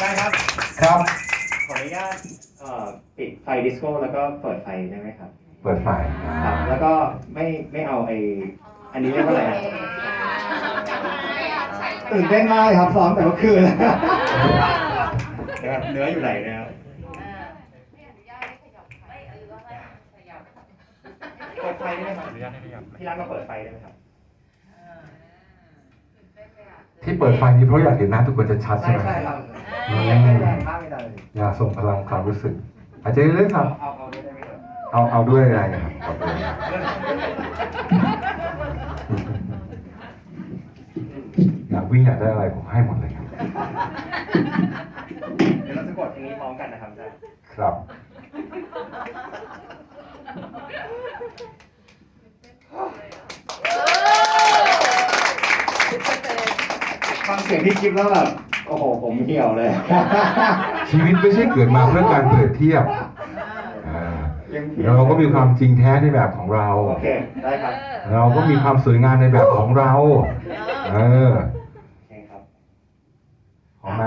ได้ครับครับ ขออนุญาตเอ่อปิดไฟดิสโก้แล้วก็เปิดไฟได้ไหมครับ เปิดไฟครับ แล้วก็ไม่ไม่เอาไออันนี้เรียกว่าอะไรนะตื่นเต้นมากเลยครับซ้อมแต่เมื่อคืนนะครับเนื้ออยู่ไหนนะครับเปิดไฟได้ไหมครับอนุญาตให้ขยับพี่รักมาเปิดไฟได้ไหมครับที่เปิดไฟนี้เพราะอยากเห็นหน้าทุกคนจะชัดๆใช่ใช่ไหมใช่ครับอยากให้ แรงมากไม่ได้เลยอยากส่งพลังความรู้สึก อาจจะเรื่องครับ เอาเอาได้ไหมครับเอาเอาด้วยอะไรครับขอบคุณอยากวิ่งอยากได้อะไรผมให้หมดเลยครับ เดี๋ยวเราจะกดอันนี้พร้อมกันนะครับอาจารย์ครับ เสียงที่คลิปแล้วแบบโอ้โหผมเหี่ยวเลย ชีวิตไม่ใช่เกิดมาเพื่อการเปรียบเทียบอ่ายังเราก็มีความจริงแท้ในแบบของเรา โอเคได้ครับเราก็มีความสวยงามในแบบของเรา เออโอเคครับ พร้อมไหม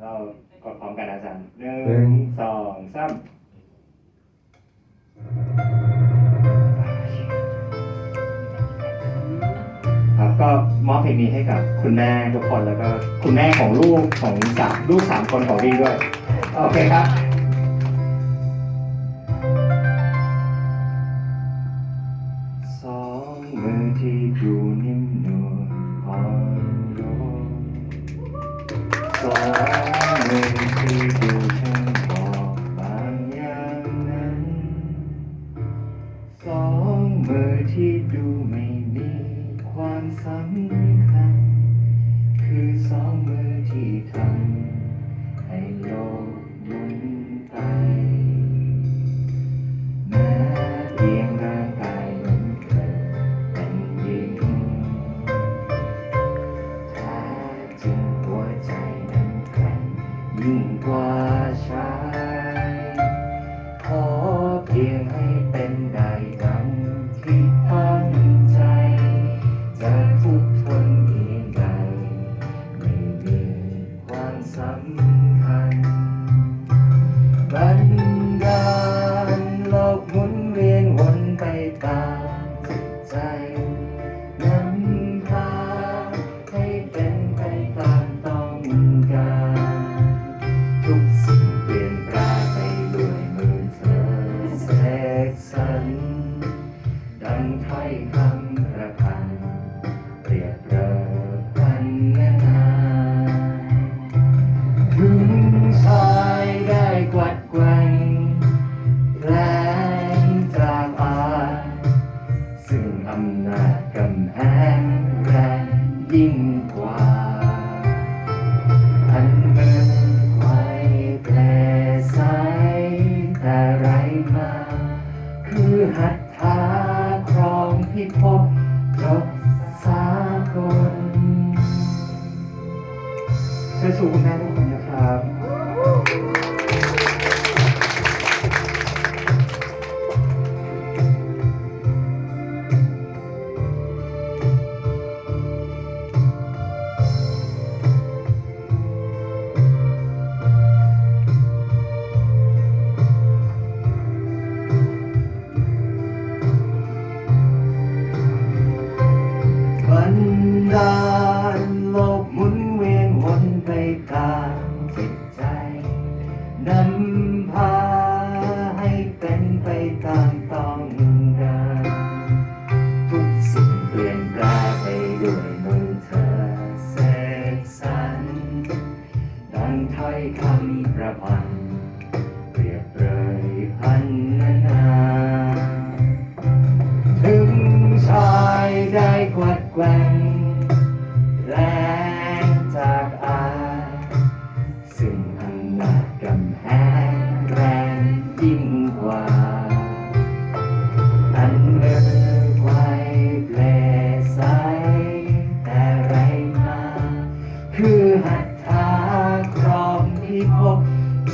เรากดพร้อมกันนะอาจารย์หนึ่หนึ่งงสอง ก็มอบเพลงนี้ให้กับคุณแม่ทุกคนแล้วก็คุณแม่ของลูกของสามลูกสามคนของวิ่งด้วย โอเคครับสองมือที่ดูนิ่มนวลอ่อนโยนสองมือ สำคัญ คือสองมือที่ทำให้โลก สำคัญบันดาลโลกหมุนเวียนวนไปตามใจำนาจกำแพงแรงยิ่งกว่าอันเมือไว้แผลใสแต่ไรมา คือหัตถาครองพิภพจบสากลเชิญสู่คุณแม่ทุกคนนะครับ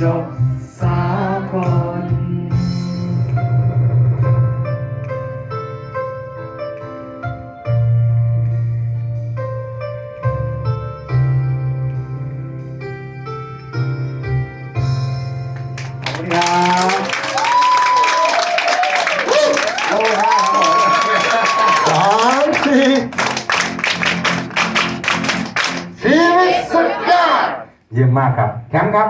จบสากลครับโอ้โหสามสี่ชีวิตสุดยอดเยี่ยมมากครับแคมป์ครับ